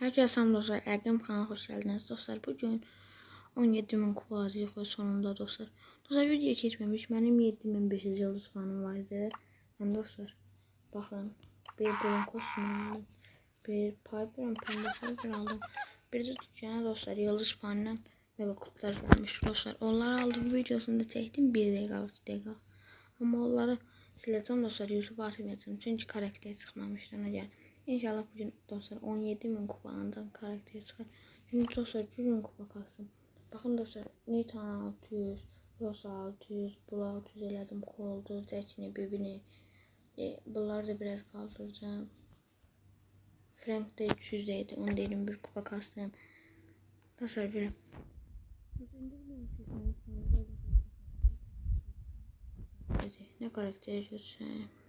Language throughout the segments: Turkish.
Herkese selam dostlar. Ergem kanalına hoş geldiniz dostlar. Bugün 17 bin kupa alacağıq ve sonunda dostlar. Dostlar video geçmemiş. Benim 7500 yıldız puanım vardı. Ben dostlar bakın bir burun kostümü aldım. Bir Piper'ın pembe Piper aldım. Bir de dükkana dostlar yıldız puanından mega kutular gelmiş dostlar. Onları aldım videosunda çektim 1 dakika 3 dakika. Ama onları sileceğim dostlar YouTube'a atmayacağım. Çünkü karakter çıkmamıştı ona göre. İnşallah bugün dostlar 17 bin kupandan karakter çıkar. Şimdi dostlar 100 bin kupa kastım. Bakın dostlar Nitan 600, Rosa 600, Bula 600 elədim, Koldu, Zəkini, Bibini. E, bunları da biraz kaldıracağım. Frank de 300 deydi, onu dedim bir kupa kastım. Dostlar bir ne karakter görsün.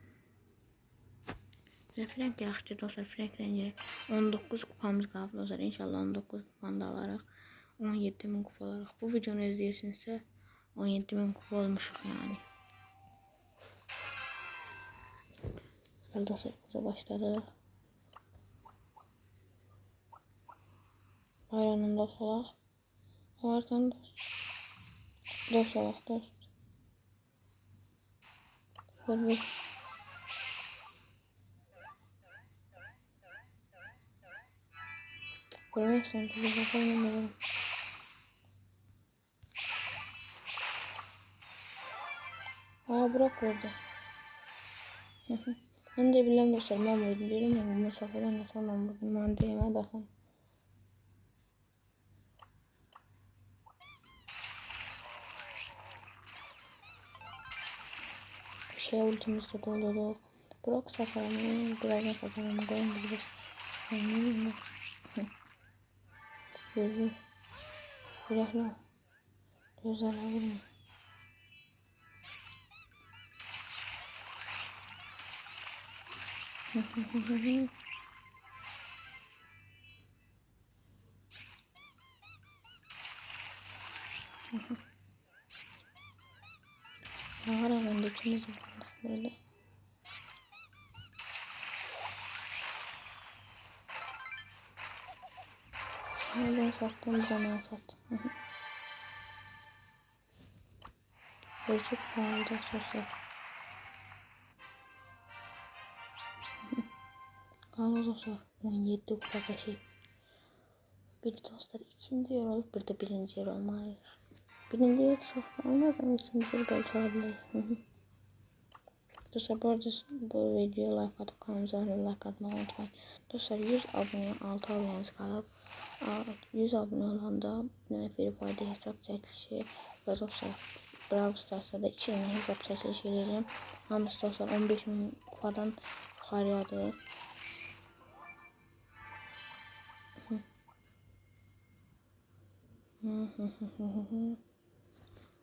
Frank yaxşı dostlar. Frank rəngləri 19 kupamız qalıb dostlar. İnşallah 19 kupanı da alaraq 17 min kupa alaraq. Bu videonu izləyirsinizsə 17 min kupa olmuşuq yani. Bəli dostlar burada başladıq. Bayramın dost olaq. Varsan dost. Dost olaq dost. Hırvı. Görmezsen bir bakalım. Aa bırak orada. ben de bilmem dostlar ben vurdum dedim ama bu mesafeden de tamam vurdum ben diyeme daha. Şey ultimizde dolu Bırak sakalımı birazdan sakalımı koyun biliriz. Ben ne bileyim. Gözü. Kulakla. Gözlerine vurma. Ne var Sattım zaman sattım. Ve çok pahalı dostlar. Kanka dostlar 17 kupa kaşı. Bir dostlar ikinci yer olup bir de birinci yer olmayı. Birinci yer çok olmaz ama ikinci yer belki olabilir. Dostlar bu arada bu videoya like atıp kanalımıza like atmayı unutmayın. Dostlar 100 abone 6 abonemiz kalıb. 100 abone olanda yani Free Fire'da hesap çəkilişi və dostlar Brawl Stars'da da 2 tane hesap çəkilişi edəcəm. Hamısı dostlar 15 min kupadan yuxarıyadır.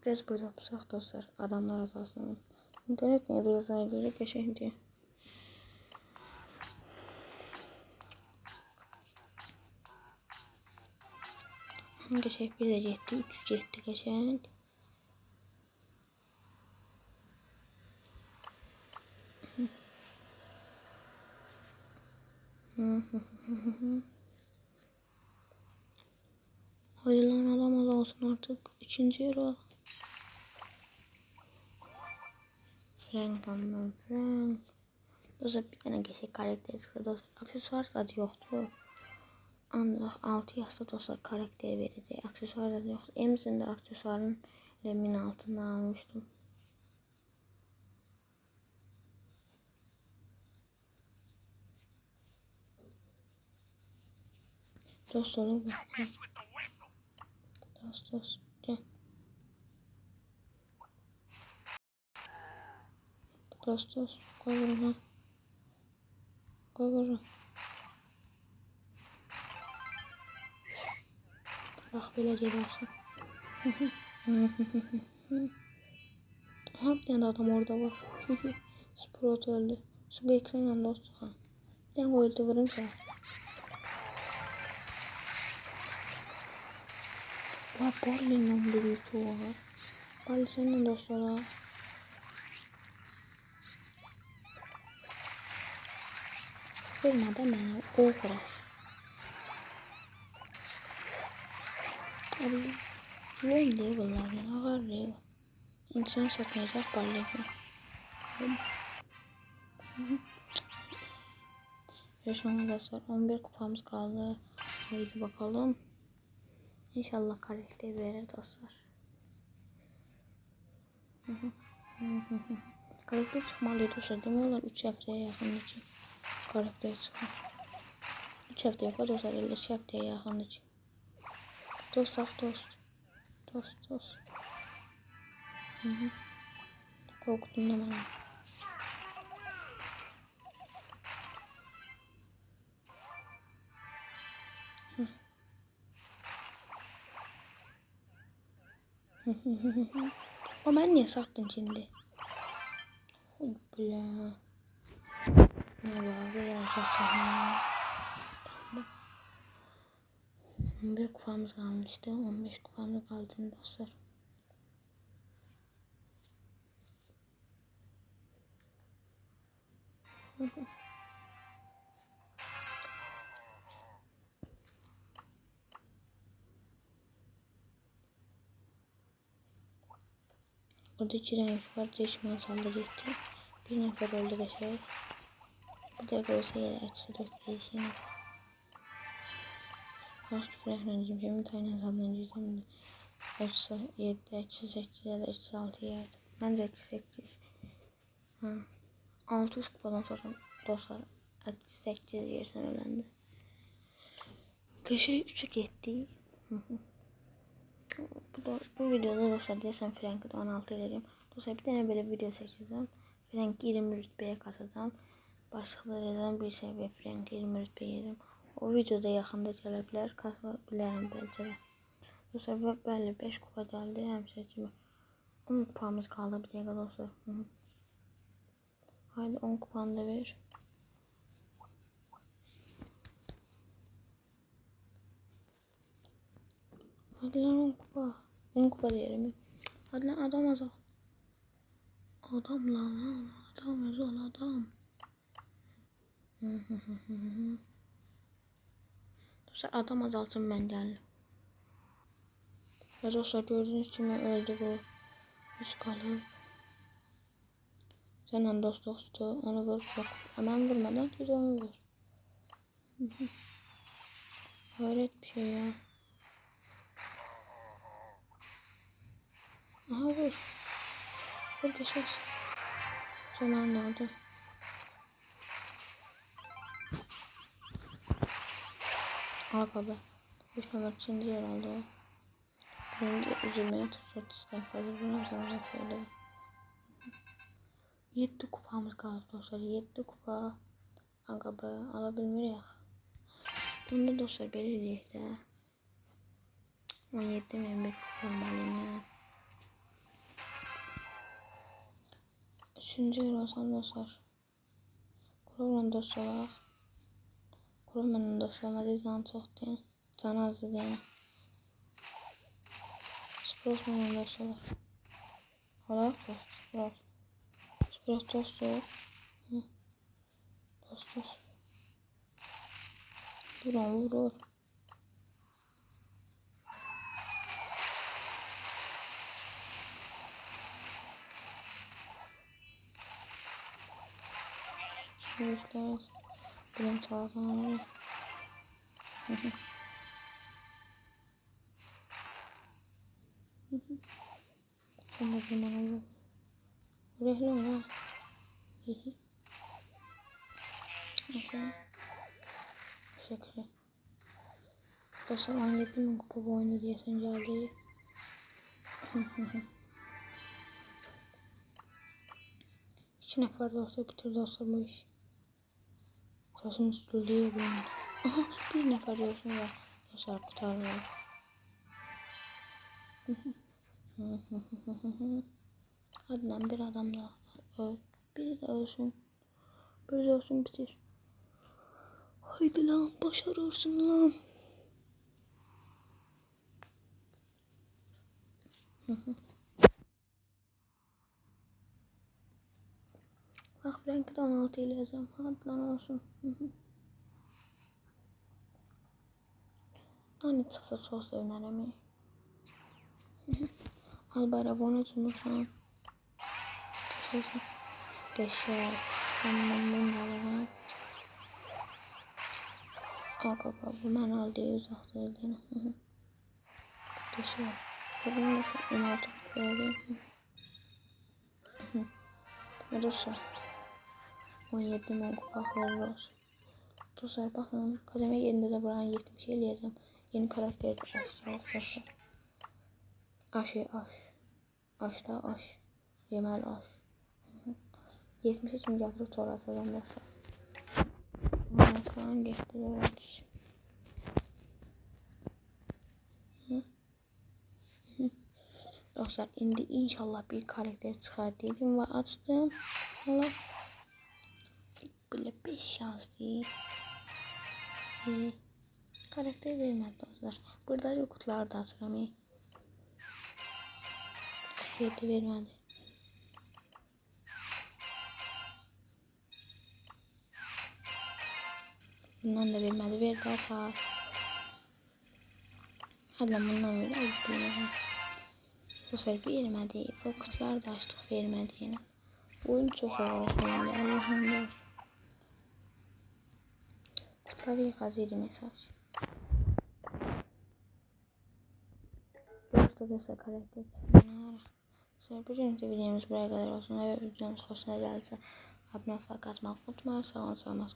Biraz burada pusaq dostlar. Adamlar azalsın. İnternet niye biraz daha göre geçeyim Geçen bir de yetti. Üç yetti geçen. Hadi lan alamaz olsun artık. Üçüncü yer Frank ama Frank. Dostlar bir tane geçecek karakter çıktı dostlar. Aksesuar zaten yoktu. Ancak 6 yaşta dostlar karakter verecek. Aksesuarlar yok. Emzinde aksesuarın lemin altında almıştım. Dost olur mu? Dost dost. Gel. Dost dost. Koy bunu. Koy bunu. Bak böyle gelersin. Aha bir tane adam orada var. Sprout öldü. Su geçsen dostum. Bir tane öldü vurayım sana. Var Barley'nin birisi var. Barley senin dostlar. Firmada mənə o vurar. Abi, Böyle değil bunlar ya. Ağır değil. İnsan satmayacak balığı. Ve an arkadaşlar 11 kupamız kaldı. Haydi bakalım. İnşallah karakter verir dostlar. karakter çıkmalıydı dostlar. Demiyorlar 3 haftaya yakın için. Karakter çıkar. 3 hafta yok dostlar. 52 haftaya yakın için. Dostlar dost. Dost dost. Hı hı. Korktum da bana. O ben niye sattım şimdi? Oy bla. Ne var ya sattım. 11 kupamız kalmıştı. 15 kupamız kaldı dostlar. Orada iki renk var. Değişmeye saldırıyordu. Bir nefer öldü geçer. Bir de görse yere açsa dört değişini. Şu renklerini şimdi tane sallanacağım. Eksi 7, eksi 8 ya da eksi 6 yerde. Ben de eksi 8. Ha. 600 kupadan sonra dostlar eksi 8 yersen öğrendi. Köşe 3 yetti. Bu, da, bu videoda dostlar desem Frank'ı da 16 ederim. Dostlar bir tane böyle video seçeceğim. Frank 20 rütbeye katacağım. Başkalarından bir seviye Frank 20 rütbeye yedim. O videoda yaxında gələ bilər, kasa bilərəm bəlkə. Dostlar və bəli 5 kupa gəldi, həmişə kimi. 10 kupamız qaldı bir dəqiqə dostlar. Haydi 10 kupanı da ver. Hadi lan 10 kupa. 10 kupa diyelim. Hadi lan adam azal. Adam lan lan. Adam azal adam. Hı hı hı hı hı. Dostlar adam azalsın ben geldim. Ve dostlar gördüğünüz gibi öldü bu. Üst kalıp. Senin dost dostu onu vur yok. Hemen vurmadan düz onu vur. Hayret bir şey ya. Aha vur. Vur geçersin. Sonra ne oldu? Aga be. Düşmemek için diğer aldı o. Önce üzülmeye tutuştu istefadır. Bunu sonra şöyle. 7 kupamız kaldı dostlar. 7 kupa. Aga be alabilmirik. Bunda dostlar belə deyək də. 17 min bir kupam ya. Üçüncü yer olsam dostlar. Kurumla dost. Kurumla dost olmadı can çoxdur. Can azdır yəni. Sprosla dost olaq. Olaq dost. Spros. Spros dost ol. Hı. Dost dost. Dur onu vurur. Şurada Bilen çalatan Sen de bir bana. Buraya lan var. Okey. Teşekkür Dostlar 17 bin kupa bu oyunu diye sen geldi. İki nefer de olsa bitir dostlar bu iş. Saçın üstülüğü bulandı. Aha bir nefer olsun da dostlar kurtarırlar. Hadi lan bir adam daha öl. Bir de ölsün. Bir de ölsün bitir. Haydi lan başarırsın lan. Bak Frank'ı 16 ile yazıyorum. Hadi lan olsun. Hani çıksa çok sevinirim. Al bayrağı onu unutmuşsun. Geçer. Tamam bunu alalım. Aga bu mən aldı uzaqda öldüyünü. Geçer. Bunu nasıl umarım böyle. Dostlar. 17 min kupa hayırlı olsun. Dostlar bakın kademe yerinde de buranın 70 eləyəcəm. Yeni karakter de açacağım dostlar. Aşı aş. Aşda aş. Yeməli aş. 70 için gətirib sonra atacağım dostlar. Markan getiriyoruz. Dostlar indi inşallah bir karakter çıkar dedim ve açtım. Allah. Böyle 5 şans değil. Ee, karakter vermedi dostlar. Burada yok kutuları da açıram. 47 vermedi. Bundan da vermedi. Verdi atar. Hadi lan bundan ver. Ay bilmiyorum. Bu sefer vermedi. Bu kutuları da açtık vermedi yine. Oyun çok uğraşmayın. Allah'ım da. Kutuları yıkazıydı mesaj. Yoksa dostlar karakter. Dostlar bugünkü videomuz buraya kadar olsun. Eğer videomuz hoşuna gelirse abone olmayı, atmayı unutmayın. Sağ olun, sağ olun.